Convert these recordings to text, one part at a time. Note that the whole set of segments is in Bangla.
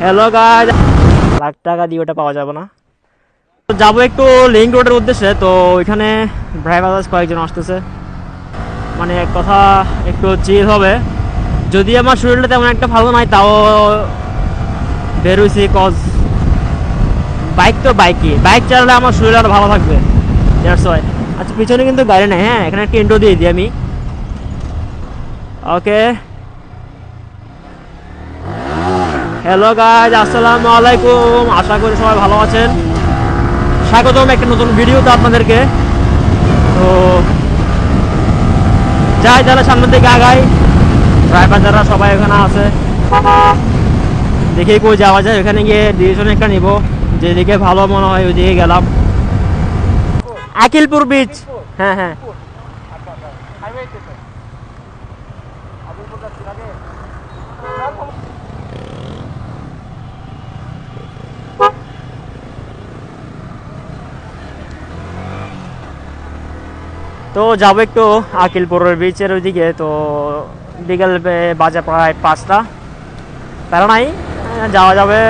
হ্যালো গাইজ লাখ টাকা দিয়ে ওটা পাওয়া যাবে না। তো যাব একটু লিঙ্ক রোডের উদ্দেশ্যে। তো ওইখানে ড্রাইভার কয়েকজন আসতেছে। মানে এক কথা, একটু চিল হবে। যদি আমার শরীরটা তেমন একটা ভালো নয় তাও বেরোইছি কজ বাইক তো বাইকই বাইক চালালে আমার শরীর আরও ভালো থাকবে। আচ্ছা পিছনে কিন্তু গাড়ি নেই হ্যাঁ? এখানে একটা ইন্টো দিয়ে দিই আমি। ওকে হ্যালো গাইজ আসসালামু আলাইকুম আশা করি সবাই ভালো আছেন। স্বাগতম একটা নতুন ভিডিওতে আপনাদেরকে। তো যাই, তাহলে সামনের দিকে আগাই। ড্রাইভার যারা সবাই এখানে আছে। দেখি কই যাওয়া যায়। ওখানে গিয়ে ডিসিশন একটা নিব। যেদিকে ভালো মনে হয় ওইদিকে গেলাম। আকিলপুর বিচ হ্যাঁ হ্যাঁ। তো যাব একটু আকিলপুরের বিচের ওইদিকে। তো বিকেল বাজে প্রায় পাঁচটা। প্যারা নাই যাওয়া যাবে।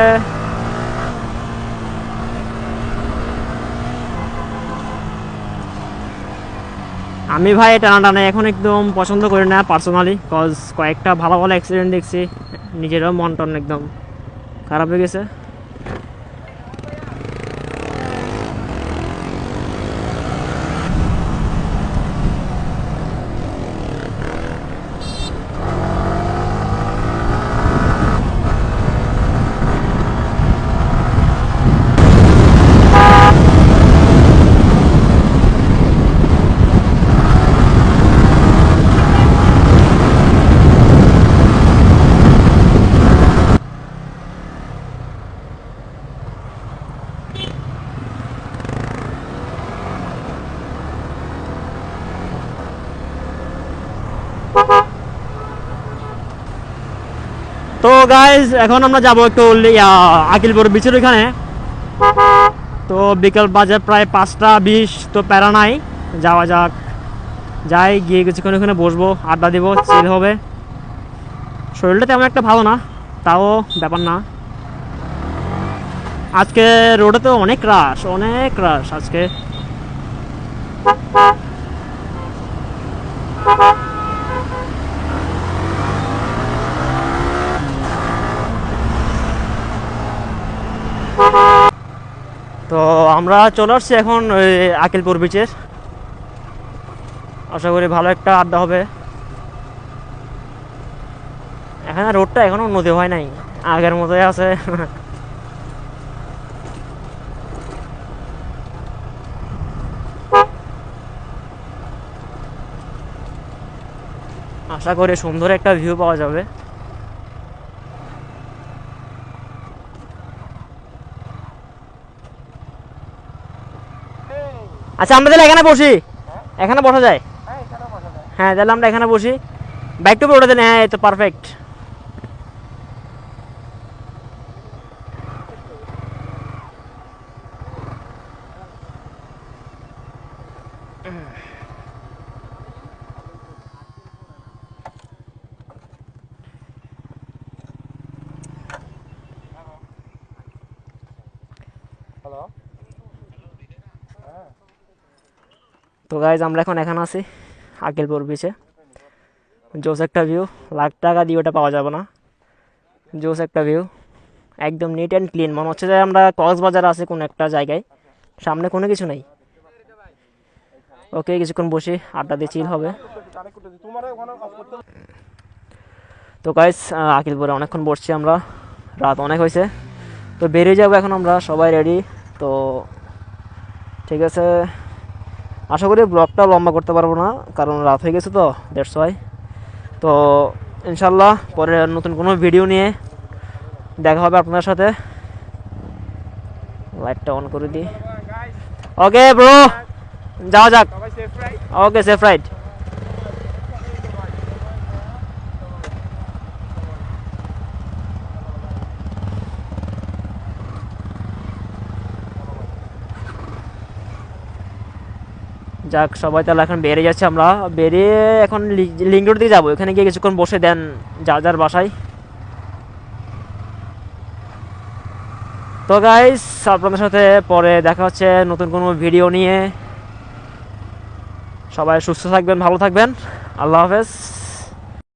আমি ভাই টানা টানা এখন একদম পছন্দ করি না পার্সোনালি কজ কয়েকটা ভালো ভালো অ্যাক্সিডেন্ট দেখছি। নিজেরও মন টন একদম খারাপ হয়ে গেছে তো গাইজ এখন আমরা যাব একটু আকিলপুর বিচের ওইখানে। তো বিকেল বাজে প্রায় পাঁচটা বিশ, তো প্যারা নাই। যাওয়া যাক। যাই, গিয়ে কিছুক্ষণ ওখানে বসবো, আড্ডা দিব চিল হবে। শরীরটা তেমন একটা ভালো না, তাও ব্যাপার না। আজকে রোডে তো অনেক রাশ অনেক রাশ আজকে। তো আমরা চলে আসছি এখন ওই আকিলপুর বিচের আশা করি ভালো একটা আড্ডা হবে। এখানে রোডটা এখনও উন্নতি হয় নাই, আগের মতোই আছে। আশা করি সুন্দর একটা ভিউ পাওয়া যাবে। আচ্ছা আমরা তাহলে এখানে বসি। এখানে বসা যায়? হ্যাঁ তাহলে আমরা এখানে বসি। বাইকটা উপরে উঠে দেন। হ্যাঁ এই তো পারফেক্ট তো গাইজ আমরা এখন এখানে আছি, আকিলপুর বিচে জোস একটা ভিউ লাখ টাকা দিয়ে ওটা পাওয়া যাবে না। জোস একটা ভিউ একদম নিট অ্যান্ড ক্লিন মনে হচ্ছে যে আমরা কক্সবাজার আছে কোনো একটা জায়গায়, সামনে কোনো কিছু নেই। ওকে, কিছুক্ষণ বসে, আড্ডা দিয়ে চিল হবে। তো গাইজ আকিলপুরে অনেকক্ষণ বসছি আমরা, রাত অনেক হয়েছে। তো বেরিয়ে যাব এখন আমরা, সবাই রেডি তো, ঠিক আছে। আশা করি ব্লগটা লম্বা করতে পারব না কারণ রাত হয়ে গেছে তো দেড় ওয়াই তো ইনশাল্লাহ পরে নতুন কোনো ভিডিও নিয়ে দেখা হবে আপনার সাথে। লাইটটা অন করে দিই। ওকে ব্রো যাওয়া যাক। ওকে সেফ রাইড যাক, সবাই তাহলে এখন বেরিয়ে যাচ্ছে আমরা। বেরিয়ে এখন লিঙ্ক রোড দিয়ে যাব। এখানে গিয়ে কিছুক্ষণ বসে দেন যার যার বাসায়। তো গাইস আপনাদের সাথে পরে দেখা হচ্ছে নতুন কোনো ভিডিও নিয়ে। সবাই সুস্থ থাকবেন, ভালো থাকবেন। আল্লাহ হাফেজ।